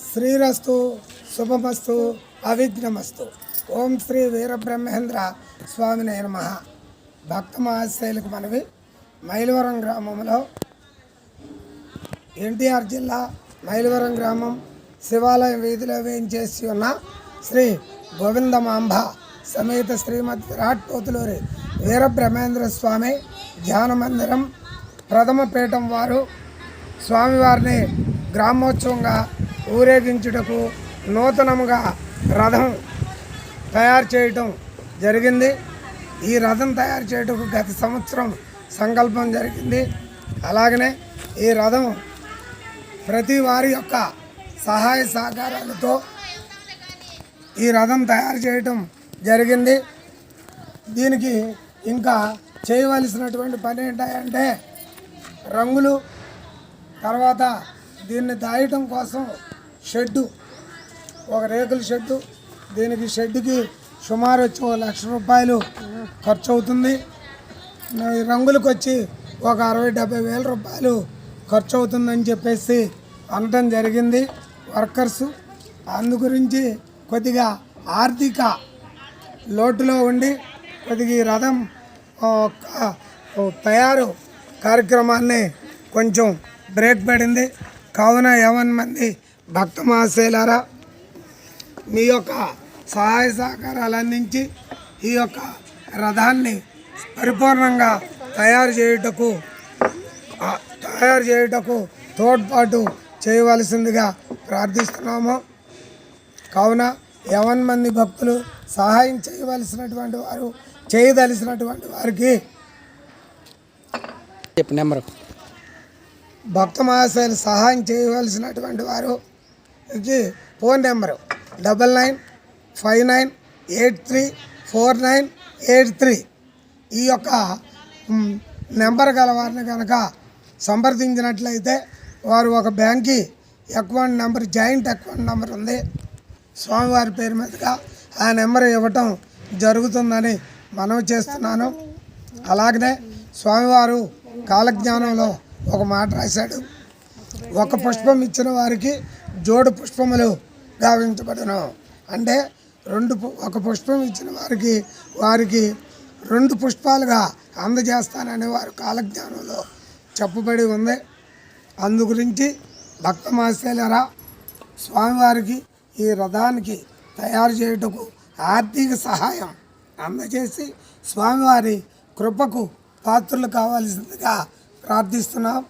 శ్రీరస్తు శుభమస్తు అవిఘ్నమస్తు ఓం శ్రీ వీరబ్రహ్మేంద్ర స్వామినే నమ. భక్త మహాశైలకు మనవి. మైలవరం గ్రామంలో ఎన్టీఆర్ జిల్లా మైలవరం గ్రామం శివాలయం వీధిలో వేయించేసి ఉన్న శ్రీ గోవిందమాంబ సమేత శ్రీమతి విరాట్ పోతులూరి వీరబ్రహ్మేంద్ర స్వామి ధ్యాన మందిరం ప్రథమ పీఠం వారు స్వామివారిని గ్రామోత్సవంగా ఊరేగించుటకు నూతనముగా రథం తయారు చేయటం జరిగింది. ఈ రథం తయారు చేయటకు గత సంవత్సరం సంకల్పం జరిగింది. అలాగనే ఈ రథం ప్రతి వారి యొక్క సహాయ సహకారాలతో ఈ రథం తయారు చేయటం జరిగింది. దీనికి ఇంకా చేయవలసినటువంటి పని ఏంటంటే రంగులు తర్వాత దీన్ని దాయటం కోసం షెడ్డు ఒక రేకుల షెడ్డు. దీనికి షెడ్డుకి సుమారు వచ్చి ఒక లక్ష రూపాయలు ఖర్చు అవుతుంది. రంగులకు వచ్చి ఒక అరవై డెబ్బై వేల రూపాయలు ఖర్చు అవుతుందని చెప్పేసి అనటం జరిగింది వర్కర్స్. అందు గురించి కొద్దిగా ఆర్థిక లోటులో ఉండి కొద్దిగా ఈ రథం తయారు కార్యక్రమాన్ని కొంచెం బ్రేక్ పడింది. కావున ఏమన్ మంది భక్త మహాశైలారా మీ యొక్క సహాయ సహకారాలు అందించి ఈ యొక్క రథాన్ని పరిపూర్ణంగా తయారు చేయుటకు తయారు చేయుటకు తోడ్పాటు చేయవలసిందిగా ప్రార్థిస్తున్నాము. కావున యవన్ మంది భక్తులు సహాయం చేయవలసినటువంటి వారు చేయదలిసినటువంటి వారికి చెప్పు నెంబరు. భక్త మహాశయులు సహాయం చేయవలసినటువంటి వారు ఇది phone number. Double nine five nine eight three four nine eight three. ఈ యొక్క నెంబర్ గల వారిని కనుక సంప్రదించినట్లయితే వారు ఒక బ్యాంక్కి account number joint account number ఉంది. స్వామివారి పేరు మీదుగా ఆ నెంబర్ ఇవ్వటం జరుగుతుందని మనవి చేస్తున్నాను. అలాగనే స్వామివారు కాలజ్ఞానంలో ఒక మాట రాశాడు. ఒక పుష్పం ఇచ్చిన వారికి జోడు పుష్పములు గావించబడును. అంటే రెండు పు- ఒక పుష్పం ఇచ్చిన వారికి వారికి రెండు పుష్పాలుగా అందజేస్తానని వారు కాలజ్ఞానంలో చెప్పబడి ఉంది. అందు గురించి భక్త మాసేలరా స్వామివారికి ఈ రథానికి తయారు చేయుటకు ఆర్థిక సహాయం అందజేసి స్వామివారి కృపకు పాత్రలు కావాల్సిందిగా ప్రార్థిస్తున్నాం.